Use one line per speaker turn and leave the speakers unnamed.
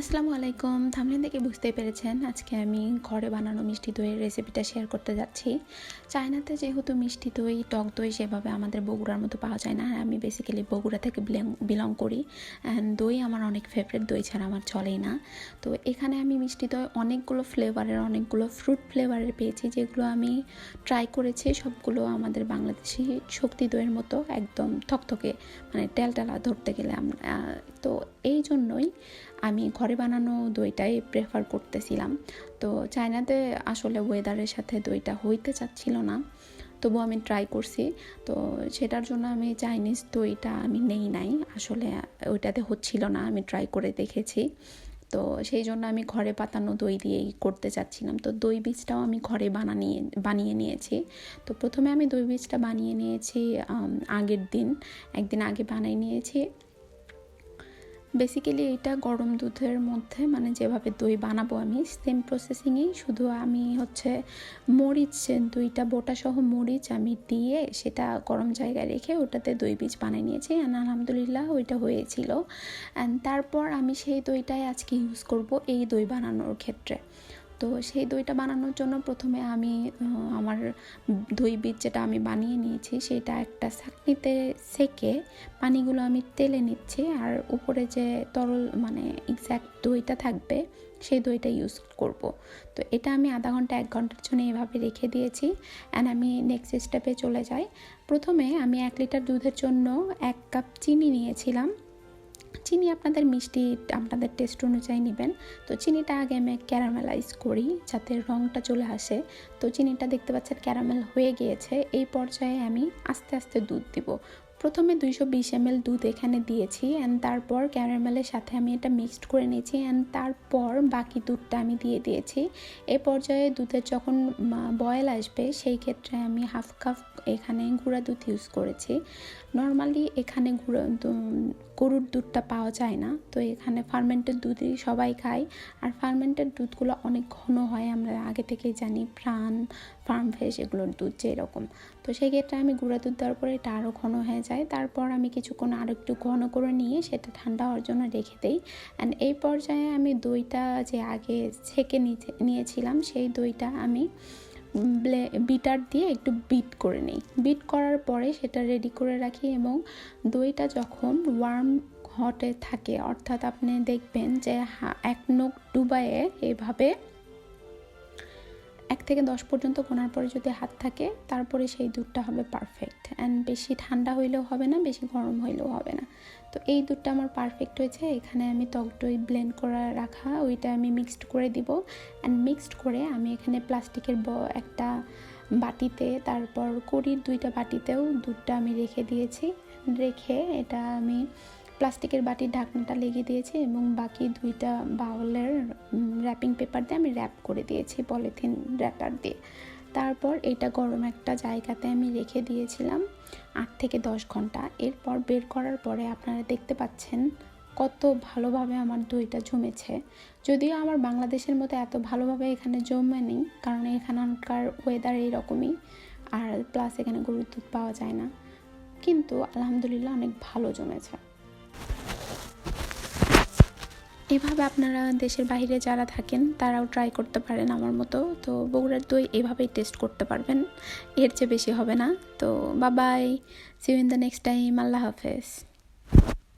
আসসালামু আলাইকুম। থামলেন থেকে বুঝতেই পেরেছেন আজকে আমি ঘরে বানানো মিষ্টি দইয়ের রেসিপিটা শেয়ার করতে যাচ্ছি। চায়নাতে যেহেতু মিষ্টি দই, টক দই সেভাবে আমাদের বগুড়ার মতো পাওয়া যায় না আর আমি বেসিক্যালি বগুড়া থেকে বিলং করি। অ্যান্ড দই আমার অনেক ফেভারিট দই ছাড়া আমার চলেই না। তো এখানে আমি মিষ্টি দই অনেকগুলো ফ্লেভারের অনেকগুলো ফ্রুট ফ্লেভারের পেয়েছি, যেগুলো আমি ট্রাই করেছি সবগুলো আমাদের বাংলাদেশি শক্তি দইয়ের মতো একদম থকথকে মানে টেলটেলা ধরতে গেলে আমরা তো এই জন্যই আমি ঘরে বানানো দইটাই প্রেফার করতেছিলাম। তো চায়নাতে আসলে ওয়েদারের সাথে দইটা হইতে চাচ্ছিল না। তবু আমি ট্রাই করছি। তো সেটার জন্য আমি চাইনিজ দইটা আমি নেই নাই। আসলে ওইটাতে হচ্ছিল না, আমি ট্রাই করে দেখেছি। তো সেই জন্য আমি ঘরে পাতানো দই দিয়েই করতে চাচ্ছিলাম। তো দই বীজটাও আমি ঘরে বানিয়ে বানিয়ে নিয়েছি। তো প্রথমে আমি দই বীজটা বানিয়ে নিয়েছি আগের দিন। একদিন আগে বানিয়ে নিয়েছি। বেসিক্যালি এটা গরম দুধের মধ্যে মানে যেভাবে দই বানাবো আমি সেম প্রসেসিংয়েই শুধু আমি হচ্ছে মরিচ, দুইটা বোটা সহ মরিচ আমি দিয়ে সেটা গরম জায়গায় রেখে ওটাতে দই বীজ বানিয়ে নিয়েছি অ্যান্ড আলহামদুলিল্লাহ ওইটা হয়েছিল। অ্যান্ড তারপর আমি সেই দইটাই আজকে ইউজ করব এই দই বানানোর ক্ষেত্রে। তো সেই দইটা বানানোর জন্য প্রথমে আমি আমার দই বীজ যেটা আমি বানিয়ে নিয়েছি সেটা একটা ছাকনিতে সেকে পানিগুলো আমি তেলে নিচ্ছি আর উপরে যে তরল মানে এক্স্যাক্ট দইটা থাকবে সেই দইটা ইউজ করব। তো এটা আমি আধা ঘণ্টা, এক ঘণ্টার জন্য এভাবে রেখে দিয়েছি অ্যান্ড আমি নেক্সট স্টেপে চলে যাই। প্রথমে আমি এক লিটার দুধের জন্য এক কাপ চিনি নিয়েছিলাম। চিনি আপনাদের মিষ্টি আপনাদের টেস্ট অনুযায়ী নেবেন। তো চিনিটা আগে আমি ক্যারামেলাইজ করি যাতে রঙটা চলে আসে। তো চিনিটা দেখতে পাচ্ছেন ক্যারামেল হয়ে গিয়েছে। এই পর্যায়ে আমি আস্তে আস্তে দুধ দিব। প্রথমে দুইশো বিশ এম দুধ এখানে দিয়েছি অ্যান্ড তারপর ক্যারামেলের সাথে আমি এটা মিক্সড করে নিয়েছি অ্যান্ড তারপর বাকি দুধটা আমি দিয়ে দিয়েছি। এ পর্যায়ে দুধের যখন বয়েল আসবে, সেই ক্ষেত্রে আমি হাফ কাপ এখানে গুঁড়া দুধ ইউজ করেছি। নর্মালি এখানে গুঁড়ো গরুর দুধটা পাওয়া যায় না, তো এখানে ফার্মেন্টেড দুধই সবাই খায়। আর ফার্মেন্টেড দুধগুলো অনেক ঘন হয়, আমরা আগে থেকেই জানি, প্রাণ ফার্ম ফ্রেশ এগুলোর দুধ যেরকম। তো সেই ক্ষেত্রে আমি গুঁড়া দুধ দেওয়ার পরে এটা আরও ঘন হয়ে যায়। তারপর আমি কিছুক্ষণ আরও একটু ঘন করে নিয়ে সেটা ঠান্ডা হওয়ার জন্য রেখে দিই। অ্যান্ড এই পর্যায়ে আমি দইটা যে আগে ছেঁকে নিয়েছিলাম সেই দইটা আমি বিটার দিয়ে একটু বিট করে নিই। বিট করার পরে সেটা রেডি করে রাখি এবং দইটা যখন ওয়ার্ম হটে থাকে, অর্থাৎ আপনি দেখবেন যে এক নখ ডুবায়ে এভাবে এক থেকে দশ পর্যন্ত গোনার পরে যদি হাত থাকে, তারপরে সেই দুধটা হবে পারফেক্ট অ্যান্ড বেশি ঠান্ডা হইলেও হবে না, বেশি গরম হইলেও হবে না। তো এই দুধটা আমার পারফেক্ট হয়েছে। এখানে আমি টক দই ব্লেন্ড করা রাখা, ওইটা আমি মিক্সড করে দিব। অ্যান্ড মিক্সড করে আমি এখানে প্লাস্টিকের একটা বাটিতে, তারপর কড়ির দুইটা বাটিতেও দুধটা আমি রেখে দিয়েছি। রেখে এটা আমি প্লাস্টিকের বাটির ঢাকনাটা লেগে দিয়েছি এবং বাকি দুইটা বাউলের র্যাপিং পেপার দিয়ে আমি র্যাপ করে দিয়েছি পলিথিন র্যাপার দিয়ে। তারপর এটা গরম একটা জায়গাতে আমি রেখে দিয়েছিলাম আট থেকে দশ ঘণ্টা। এরপর বের করার পরে আপনারা দেখতে পাচ্ছেন কত ভালোভাবে আমার দইটা জমেছে। যদিও আমার বাংলাদেশের মতো এত ভালোভাবে এখানে জমে নেই, কারণ এখানকার ওয়েদার এইরকমই, আর প্লাস এখানে গরুর দুধ পাওয়া যায় না। কিন্তু আলহামদুলিল্লাহ অনেক ভালো জমেছে। এভাবে আপনারা দেশের বাহিরে যারা থাকেন, তারাও ট্রাই করতে পারেন আমার মতো। তো বগুড়ার দই এভাবেই টেস্ট করতে পারবেন। এর চেয়ে বেশি হবে না। তো Babai see you in the next time আল্লাহ হাফেজ।